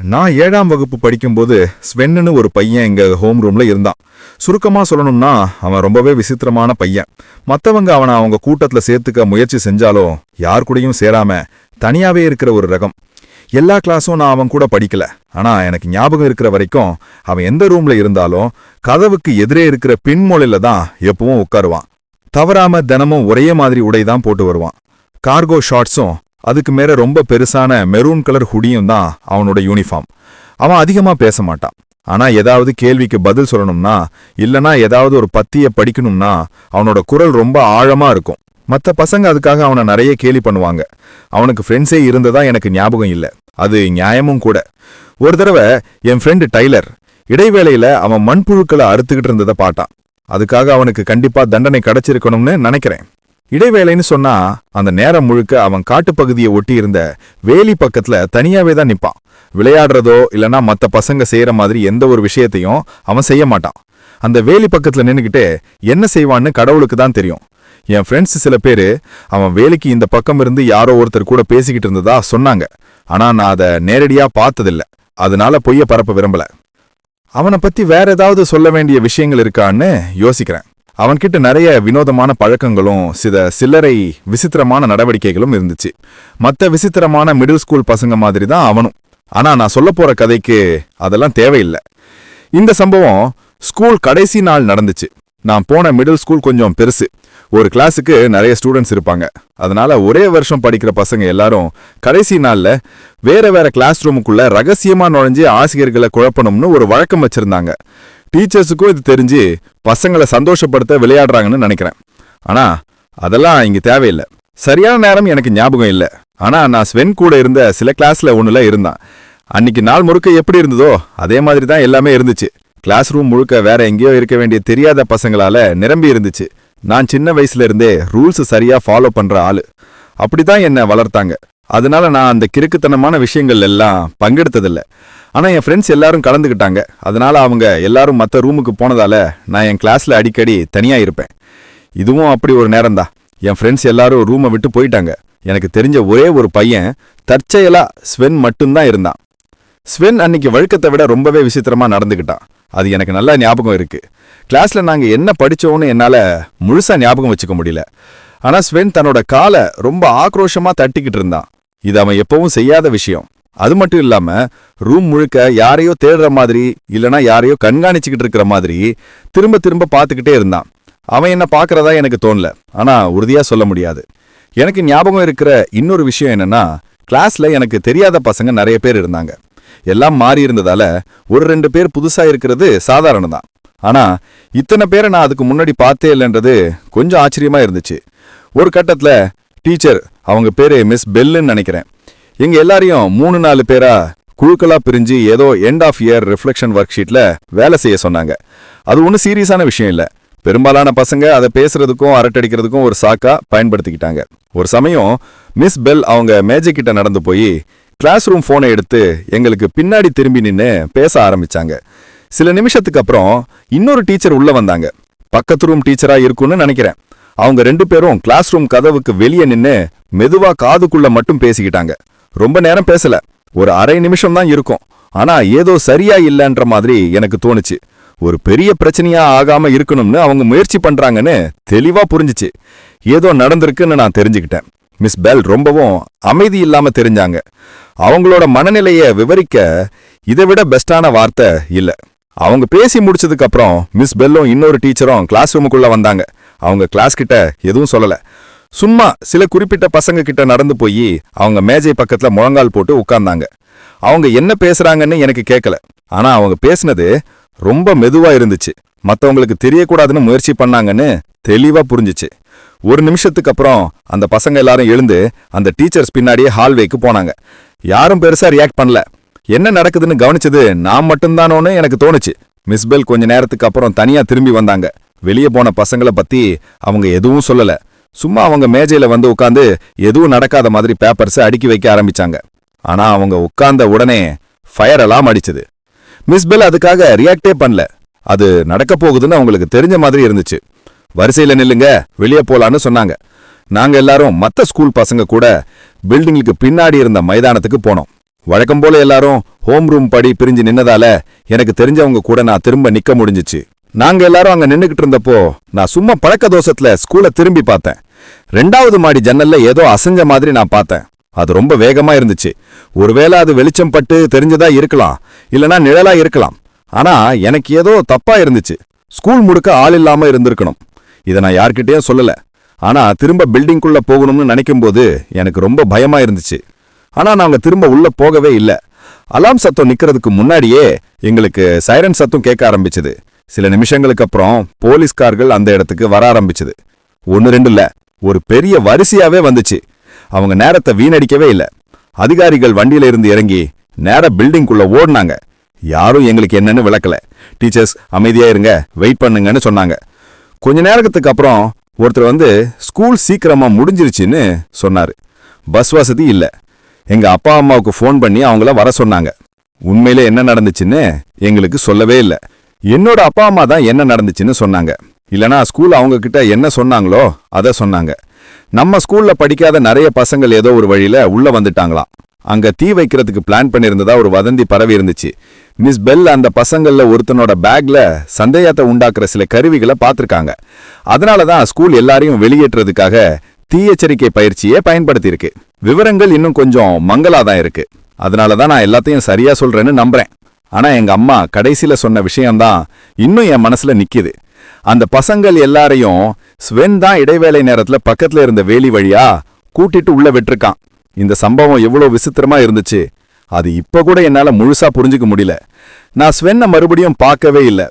நான் ஏழாம் வகுப்பு படிக்கும்போது ஸ்வென்னு ஒரு பையன் எங்க ஹோம் ரூம்ல இருந்தான். சுருக்கமா சொல்லணும்னா அவன் ரொம்பவே விசித்திரமான பையன். மத்தவங்க அவனை அவங்க கூட்டத்துல சேர்த்துக்க முயற்சி செஞ்சாலும் யார் கூடயும் சேராம தனியாவே இருக்கிற ஒரு ரகம். எல்லா கிளாஸும் நான் அவன் கூட படிக்கல. ஆனா எனக்கு ஞாபகம் இருக்கிற வரைக்கும் அவன் எந்த ரூம்ல இருந்தாலும் கதவுக்கு எதிரே இருக்கிற பின்மூலையில தான் எப்பவும் உட்காருவான். தவறாம தினமும் ஒரே மாதிரி உடை தான் போட்டு வருவான். கார்கோ ஷார்ட்ஸும் அதுக்கு மேல ரொம்ப பெருசான மெரூன் கலர் ஹுடியும் தான் அவனோட யூனிஃபார்ம் அவன் அதிகமா பேச மாட்டான். ஆனா ஏதாவது கேள்விக்கு பதில் சொல்லணும்னா இல்லனா ஏதாவது ஒரு பத்திய படிக்கணும்னா அவனோட குரல் ரொம்ப ஆழமா இருக்கும். மற்ற பசங்க அதுக்காக அவனை நிறைய கேலி பண்ணுவாங்க. அவனுக்கு ஃப்ரெண்ட்ஸே இருந்ததா எனக்கு ஞாபகம் இல்லை. அது நியாயமும் கூட. ஒரு தடவை என் ஃப்ரெண்டு டைலர் இடைவேளையில அவன் மண்புழுக்களை அறுத்துக்கிட்டு இருந்ததை பார்த்தான். அதுக்காக அவனுக்கு கண்டிப்பா தண்டனை கிடைச்சிருக்கணும்னு நினைக்கிறேன். இடைவேளைன்னு சொன்னா அந்த நேரம் முழுக்க அவன் காட்டுப்பகுதியை ஒட்டி இருந்த வேலி பக்கத்துல தனியாவே தான் நிப்பான். விளையாடுறதோ இல்லனா மத்த பசங்க செய்யற மாதிரி எந்த ஒரு விஷயத்தையும் அவன் செய்ய மாட்டான். அந்த வேலி பக்கத்துல நின்னுக்கிட்டு என்ன செய்வான்னு கடவுளுக்கு தான் தெரியும். என் ஃப்ரெண்ட்ஸ் சில பேர் அவன் வேலைக்கு இந்த பக்கம் இருந்து யாரோ ஒருத்தர் கூட பேசிக்கிட்டு இருந்ததா சொன்னாங்க. ஆனா நான் அதை நேரடியா பார்த்ததில்ல. அதனால பொய்ய பரப்ப விரும்பல. அவனை பத்தி வேற ஏதாவது சொல்ல வேண்டிய விஷயங்கள் இருக்கான்னு யோசிக்கிறேன். அவன்கிட்ட நிறைய வினோதமான பழக்கங்களும் சில சில்லறை விசித்திரமான நடவடிக்கைகளும் இருந்துச்சு. மற்ற விசித்திரமான மிடில் ஸ்கூல் பசங்க மாதிரி தான் அவனும். ஆனா நான் சொல்ல போற கதைக்கு அதெல்லாம் தேவையில்லை. இந்த சம்பவம் ஸ்கூல் கடைசி நாள் நடந்துச்சு. நான் போன மிடில் ஸ்கூல் கொஞ்சம் பெருசு. ஒரு கிளாஸுக்கு நிறைய ஸ்டூடெண்ட்ஸ் இருப்பாங்க. அதனால ஒரே வருஷம் படிக்கிற பசங்க எல்லாரும் கடைசி நாள்ல வேற வேற கிளாஸ் ரூமுக்குள்ள ரகசியமா நுழைஞ்சு ஆசிரியர்களை குழப்பணும்னு ஒரு வழக்கம் வச்சிருந்தாங்க. டீச்சர்ஸுக்கும் இது தெரிஞ்சு பசங்களை சந்தோஷப்படுத்த விளையாடுறாங்கன்னு நினைக்கிறேன். ஆனா அதெல்லாம் இங்கே தேவையில்லை. சரியான நேரம் எனக்கு ஞாபகம் இல்லை. ஆனால் நான் ஸ்வென் கூட இருந்த சில கிளாஸில் ஒன்றுல இருந்தான். அன்னைக்கு நாள் முழுக்க எப்படி இருந்ததோ அதே மாதிரி தான் எல்லாமே இருந்துச்சு. கிளாஸ் ரூம் முழுக்க வேற எங்கேயோ இருக்க வேண்டிய தெரியாத பசங்களால நிரம்பி இருந்துச்சு. நான் சின்ன வயசுல இருந்தே ரூல்ஸ் சரியா ஃபாலோ பண்ற ஆளு. அப்படிதான் என்னை வளர்த்தாங்க. அதனால நான் அந்த கிறுக்குத்தனமான விஷயங்கள் எல்லாம் பங்கெடுத்ததில்ல. ஆனால் என் ஃப்ரெண்ட்ஸ் எல்லாரும் கலந்துக்கிட்டாங்க. அதனால் அவங்க எல்லாரும் மற்ற ரூமுக்கு போனதால நான் என் கிளாஸில் அடிக்கடி தனியாக இருப்பேன். இதுவும் அப்படி ஒரு நேரம்தான் என் ஃப்ரெண்ட்ஸ் எல்லாரும் ரூமை விட்டு போயிட்டாங்க. எனக்கு தெரிஞ்ச ஒரே ஒரு பையன் தற்செயலா ஸ்வென் மட்டும்தான் இருந்தான். ஸ்வென் அன்னைக்கு வழக்கத்தை விட ரொம்பவே விசித்திரமாக நடந்துக்கிட்டான். அது எனக்கு நல்லா ஞாபகம் இருக்கு. கிளாஸ்ல நாங்கள் என்ன படித்தோம்னு என்னால் முழுசாக ஞாபகம் வச்சுக்க முடியல. ஆனால் ஸ்வென் தன்னோட காலை ரொம்ப ஆக்ரோஷமாக தட்டிக்கிட்டு இருந்தான். இது அவன் எப்பவும் செய்யாத விஷயம். அது மட்டும் இல்லாம ரூம் முழுக்க யாரையோ தேடுற மாதிரி இல்லனா யாரையோ கண்காணிச்சுக்கிட்டு இருக்கிற மாதிரி திரும்ப திரும்ப பார்த்துக்கிட்டே இருந்தான். அவன் என்ன பார்க்கறதா எனக்கு தோணல. ஆனா உறுதியா சொல்ல முடியாது. எனக்கு ஞாபகம் இருக்கிற இன்னொரு விஷயம் என்னன்னா கிளாஸ்ல எனக்கு தெரியாத பசங்க நிறைய பேர் இருந்தாங்க. எல்லாம் மாறி இருந்ததால ஒரு ரெண்டு பேர் புதுசா இருக்கிறது சாதாரணம் தான் ஆனா இத்தனை பேரை நான் அதுக்கு முன்னாடி பார்த்தே இல்லைன்றது கொஞ்சம் ஆச்சரியமா இருந்துச்சு. ஒரு கட்டத்துல டீச்சர் அவங்க பேரு மிஸ் பெல்லுன்னு நினைக்கிறேன். எங்க எல்லாரையும் மூணு நாலு பேரா குழுக்களா பிரிஞ்சு ஏதோ end of year reflection work ஷீட்ல வேலை செய்ய சொன்னாங்க. அது ஒன்றும் சீரியஸான விஷயம் இல்லை. பெரும்பாலான பசங்க அதை பேசுறதுக்கும் அரட்டடிக்கிறதுக்கும் ஒரு சாக்கா பயன்படுத்திக்கிட்டாங்க. ஒரு சமயம் மிஸ் பெல் அவங்க மேஜிக்கிட்ட நடந்து போய் கிளாஸ் ரூம் போனை எடுத்து எங்களுக்கு பின்னாடி திரும்பி நின்று பேச ஆரம்பிச்சாங்க. சில நிமிஷத்துக்கு அப்புறம் இன்னொரு டீச்சர் உள்ள வந்தாங்க. பக்கத்து ரூம் டீச்சரா இருக்கும்னு நினைக்கிறேன். அவங்க ரெண்டு பேரும் கிளாஸ் ரூம் கதவுக்கு வெளியே நின்று மெதுவா காதுக்குள்ள மட்டும் பேசிக்கிட்டாங்க. ரொம்ப நேரம் பேசல. ஒரு அரை நிமிஷம் தான் இருக்கும். ஆனா ஏதோ சரியா இல்லைன்ற மாதிரி எனக்கு தோணுச்சு. ஒரு பெரிய பிரச்சனையா ஆகாம இருக்கணும்னு அவங்க முயற்சி பண்றாங்கன்னு தெளிவா புரிஞ்சுச்சு. ஏதோ நடந்திருக்குன்னு நான் தெரிஞ்சுக்கிட்டேன். மிஸ் பெல் ரொம்பவும் அமைதி இல்லாம தெரிஞ்சாங்க. அவங்களோட மனநிலையை விவரிக்க இதை விட பெஸ்டான வார்த்தை இல்ல. அவங்க பேசி முடிச்சதுக்கு அப்புறம் மிஸ் பெல்லும் இன்னொரு டீச்சரும் கிளாஸ் ரூமுக்குள்ள வந்தாங்க. அவங்க கிளாஸ் கிட்ட எதுவும் சொல்லல. சும்மா சில குறிப்பிட்ட பசங்க கிட்ட நடந்து போய் அவங்க மேஜை பக்கத்துல முழங்கால் போட்டு உட்கார்ந்தாங்க. அவங்க என்ன பேசுறாங்கன்னு எனக்கு கேட்கல ஆனா அவங்க பேசுனது ரொம்ப மெதுவா இருந்துச்சு. மத்தவங்களுக்கு தெரியக்கூடாதுன்னு முயற்சி பண்ணாங்கன்னு தெளிவா புரிஞ்சுச்சு. ஒரு நிமிஷத்துக்கு அப்புறம் அந்த பசங்க எல்லாரும் எழுந்து அந்த டீச்சர்ஸ் பின்னாடியே ஹால்வேக்கு போனாங்க. யாரும் பெருசா ரியாக்ட் பண்ணல. என்ன நடக்குதுன்னு கவனிச்சது நான் மட்டும்தானோன்னு எனக்கு தோணுச்சு. மிஸ் பெல் கொஞ்ச நேரத்துக்கு அப்புறம் தனியா திரும்பி வந்தாங்க. வெளியே போன பசங்களை பத்தி அவங்க எதுவும் சொல்லல. சும்மா அவங்க மேஜையில வந்து உட்காந்து எதுவும் நடக்காத மாதிரி பேப்பர்ஸை அடுக்கி வைக்க ஆரம்பிச்சாங்க. ஆனா அவங்க உட்கார்ந்த உடனே ஃபயர் அலாம் அடிச்சது. மிஸ் பெல் அதுக்காக ரியாக்டே பண்ணல. அது நடக்க போகுதுன்னு அவங்களுக்கு தெரிஞ்ச மாதிரி இருந்துச்சு. வரிசையில நில்லுங்க வெளியே போலான்னு சொன்னாங்க. நாங்க எல்லாரும் மத்த ஸ்கூல் பசங்க கூட பில்டிங்குக்கு பின்னாடி இருந்த மைதானத்துக்கு போனோம். வழக்கம் போல எல்லாரும் ஹோம் ரூம் படி பிரிஞ்சு நின்னதால எனக்கு தெரிஞ்சவங்க கூட நான் திரும்ப நிக்க முடிஞ்சிச்சு. நாங்க எல்லாரும் அங்க நின்னுகிட்டு இருந்தப்போ நான் சும்மா பழக்க தோஷத்துல ஸ்கூலை திரும்பி பார்த்தேன். ரெண்டாவது மாடி ஜன்னல்ல ஏதோ அசைஞ்ச மாதிரி நான் பார்த்தேன். அது ரொம்ப வேகமா இருந்துச்சு. ஒருவேளை அது வெளிச்சம் பட்டு தெரிஞ்சதா இருக்கலாம் இல்லனா நிழலா இருக்கலாம். ஆனா எனக்கு ஏதோ தப்பா இருந்துச்சு. ஸ்கூல் முடுக்க ஆள் இல்லாம இருந்திருக்கணும். இதை நான் யார்கிட்டயும் சொல்லல. ஆனா திரும்ப பில்டிங்குள்ள போகணும்னு நினைக்கும்போது எனக்கு ரொம்ப பயமா இருந்துச்சு. ஆனா நாங்க திரும்ப உள்ள போகவே இல்லை. அலாம் சத்தம் நிக்கிறதுக்கு முன்னாடியே எங்களுக்கு சைரன் சத்தம் கேட்க ஆரம்பிச்சது. சில நிமிஷங்களுக்கு அப்புறம் போலீஸ்கார்கள் அந்த இடத்துக்கு வர ஆரம்பிச்சது. ஒன்னு ரெண்டு இல்ல ஒரு பெரிய வரிசையாவே வந்துச்சு. அவங்க நேரத்தை வீணடிக்கவே இல்ல. அதிகாரிகள் வண்டியில இருந்து இறங்கி நேர பில்டிங்குள்ள ஓடினாங்க. யாரும் எங்களுக்கு என்னன்னு விளக்கல. டீச்சர்ஸ் அமைதியா இருங்க வெயிட் பண்ணுங்கன்னு சொன்னாங்க. கொஞ்ச நேரத்துக்கு அப்புறம் ஒருத்தர் வந்து ஸ்கூல் சீக்கிரமா முடிஞ்சிருச்சுன்னு சொன்னாரு. பஸ் வசதி இல்ல. எங்க அப்பா அம்மாவுக்கு ஃபோன் பண்ணி அவங்கள வர சொன்னாங்க. உண்மையில என்ன நடந்துச்சுன்னு எங்களுக்கு சொல்லவே இல்லை. என்னோட அப்பா அம்மா தான் என்ன நடந்துச்சுன்னு சொன்னாங்க. இல்லனா ஸ்கூல் அவங்க கிட்ட என்ன சொன்னாங்களோ அதை சொன்னாங்க. நம்ம ஸ்கூல்ல படிக்காத நிறைய பசங்கள் ஏதோ ஒரு வழியில உள்ள வந்துட்டாங்களாம். அங்க தீ வைக்கிறதுக்கு பிளான் பண்ணியிருந்ததா ஒரு வதந்தி பரவி இருந்துச்சு. மிஸ் பெல் அந்த பசங்கள்ல ஒருத்தனோட பேக்ல சந்தேகத்தை உண்டாக்குற சில கருவிகளை பார்த்துருக்காங்க. அதனால தான் ஸ்கூல் எல்லாரையும் வெளியேற்றுறதுக்காக தீ எச்சரிக்கை பயிற்சியை பயன்படுத்தியிருக்கு. விவரங்கள் இன்னும் கொஞ்சம் மங்களாதான் இருக்கு. அதனால தான் நான் எல்லாத்தையும் சரியா சொல்றேன்னு நம்புறேன். ஆனா எங்க அம்மா கடைசியில சொன்ன விஷயம்தான் இன்னும் என் மனசுல நிக்குது. அந்த பசங்கள் எல்லாரையும் ஸ்வென் தான் இடைவேளை நேரத்துல பக்கத்துல இருந்த வேலி வழியா கூட்டிட்டு உள்ள விட்டுருக்கான். இந்த சம்பவம் எவ்வளவு விசித்திரமா இருந்துச்சு. அது இப்ப கூட என்னால முழுசா புரிஞ்சுக்க முடியல. நான் ஸ்வென்னை மறுபடியும் பார்க்கவே இல்ல.